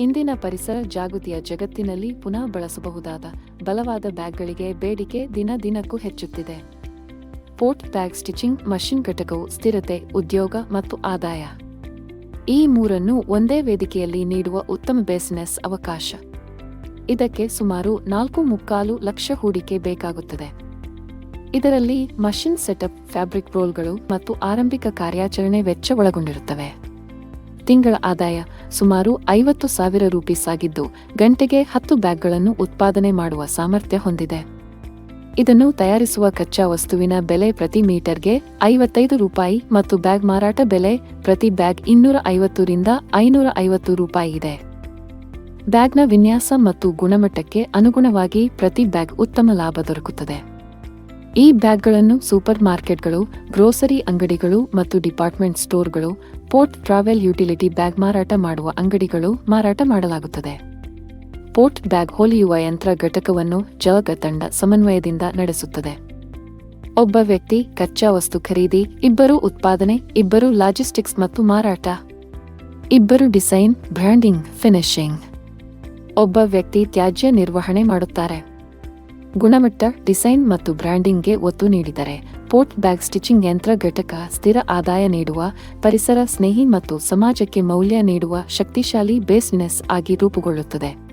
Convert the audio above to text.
ಇಂದಿನ ಪರಿಸರ ಜಾಗೃತಿಯ ಜಗತ್ತಿನಲ್ಲಿ ಪುನಃ ಬಳಸಬಹುದಾದ ಬಲವಾದ ಬ್ಯಾಗ್ಗಳಿಗೆ ಬೇಡಿಕೆ ದಿನ ದಿನಕ್ಕೂ ಹೆಚ್ಚುತ್ತಿದೆ. ಪೋರ್ಟ್ ಬ್ಯಾಗ್ ಸ್ಟಿಚಿಂಗ್ ಮಷಿನ್ ಘಟಕವು ಸ್ಥಿರತೆ, ಉದ್ಯೋಗ ಮತ್ತು ಆದಾಯ. ಈ ಮೂರನ್ನು ಒಂದೇ ವೇದಿಕೆಯಲ್ಲಿ ನೀಡುವ ಉತ್ತಮ ಬಿಸಿನೆಸ್ ಅವಕಾಶ. ಇದಕ್ಕೆ ಸುಮಾರು ನಾಲ್ಕು ಮುಕ್ಕಾಲು ಲಕ್ಷ ಹೂಡಿಕೆ ಬೇಕಾಗುತ್ತದೆ. ಇದರಲ್ಲಿ ಮಷಿನ್ ಸೆಟಪ್, ಫ್ಯಾಬ್ರಿಕ್ ರೋಲ್ಗಳು ಮತ್ತು ಆರಂಭಿಕ ಕಾರ್ಯಾಚರಣೆ ವೆಚ್ಚ ಒಳಗೊಂಡಿರುತ್ತವೆ. ತಿಂಗಳ ಆದಾಯ ಸುಮಾರು ಐವತ್ತು ಸಾವಿರ ರೂಪೀಸ್ ಆಗಿದ್ದು ಗಂಟೆಗೆ ಹತ್ತು ಬ್ಯಾಗ್ಗಳನ್ನು ಉತ್ಪಾದನೆ ಮಾಡುವ ಸಾಮರ್ಥ್ಯ ಹೊಂದಿದೆ. ಇದನ್ನು ತಯಾರಿಸುವ ಕಚ್ಚಾ ವಸ್ತುವಿನ ಬೆಲೆ ಪ್ರತಿ ಮೀಟರ್ಗೆ ಐವತ್ತೈದು ರೂಪಾಯಿ ಮತ್ತು ಬ್ಯಾಗ್ ಮಾರಾಟ ಬೆಲೆ ಪ್ರತಿ ಬ್ಯಾಗ್ ಇನ್ನೂರ ಐವತ್ತರಿಂದ ಐನೂರ ಐವತ್ತು ರೂಪಾಯಿ ಇದೆ. ಬ್ಯಾಗ್ನ ವಿನ್ಯಾಸ ಮತ್ತು ಗುಣಮಟ್ಟಕ್ಕೆ ಅನುಗುಣವಾಗಿ ಪ್ರತಿ ಬ್ಯಾಗ್ ಉತ್ತಮ ಲಾಭ ದೊರಕುತ್ತದೆ. ಈ ಬ್ಯಾಗ್ಗಳನ್ನು ಸೂಪರ್ ಮಾರ್ಕೆಟ್ಗಳು ಗ್ರೋಸರಿ ಅಂಗಡಿಗಳು ಮತ್ತು ಡಿಪಾರ್ಟ್ಮೆಂಟ್ ಸ್ಟೋರ್ಗಳು, ಪೋರ್ಟ್ ಟ್ರಾವೆಲ್ ಯುಟಿಲಿಟಿ ಬ್ಯಾಗ್ ಮಾರಾಟ ಮಾಡುವ ಅಂಗಡಿಗಳು ಮಾರಾಟ ಮಾಡಲಾಗುತ್ತದೆ. ಪೋರ್ಟ್ ಬ್ಯಾಗ್ ಹೊಲಿಯುವ ಯಂತ್ರ ಘಟಕವನ್ನು ಜವಗ ತಂಡ ಸಮನ್ವಯದಿಂದ ನಡೆಸುತ್ತದೆ. ಒಬ್ಬ ವ್ಯಕ್ತಿ ಕಚ್ಚಾ ವಸ್ತು ಖರೀದಿ, ಇಬ್ಬರು ಉತ್ಪಾದನೆ, ಇಬ್ಬರು ಲಾಜಿಸ್ಟಿಕ್ಸ್ ಮತ್ತು ಮಾರಾಟ, ಇಬ್ಬರು ಡಿಸೈನ್, ಬ್ರ್ಯಾಂಡಿಂಗ್, ಫಿನಿಶಿಂಗ್. ಒಬ್ಬ ವ್ಯಕ್ತಿ ತ್ಯಾಜ್ಯ ನಿರ್ವಹಣೆ ಮಾಡುತ್ತಾರೆ. ಗುಣಮಟ್ಟ, ಡಿಸೈನ್ ಮತ್ತು ಬ್ರ್ಯಾಂಡಿಂಗ್ಗೆ ಒತ್ತು ನೀಡಿದರೆ ಪೋರ್ಟ್ ಬ್ಯಾಗ್ ಸ್ಟಿಚಿಂಗ್ ಯಂತ್ರ ಘಟಕ ಸ್ಥಿರ ಆದಾಯ ನೀಡುವ, ಪರಿಸರ ಸ್ನೇಹಿ ಮತ್ತು ಸಮಾಜಕ್ಕೆ ಮೌಲ್ಯ ನೀಡುವ ಶಕ್ತಿಶಾಲಿ ಬೇಸ್ನೆಸ್ ಆಗಿ ರೂಪುಗೊಳ್ಳುತ್ತದೆ.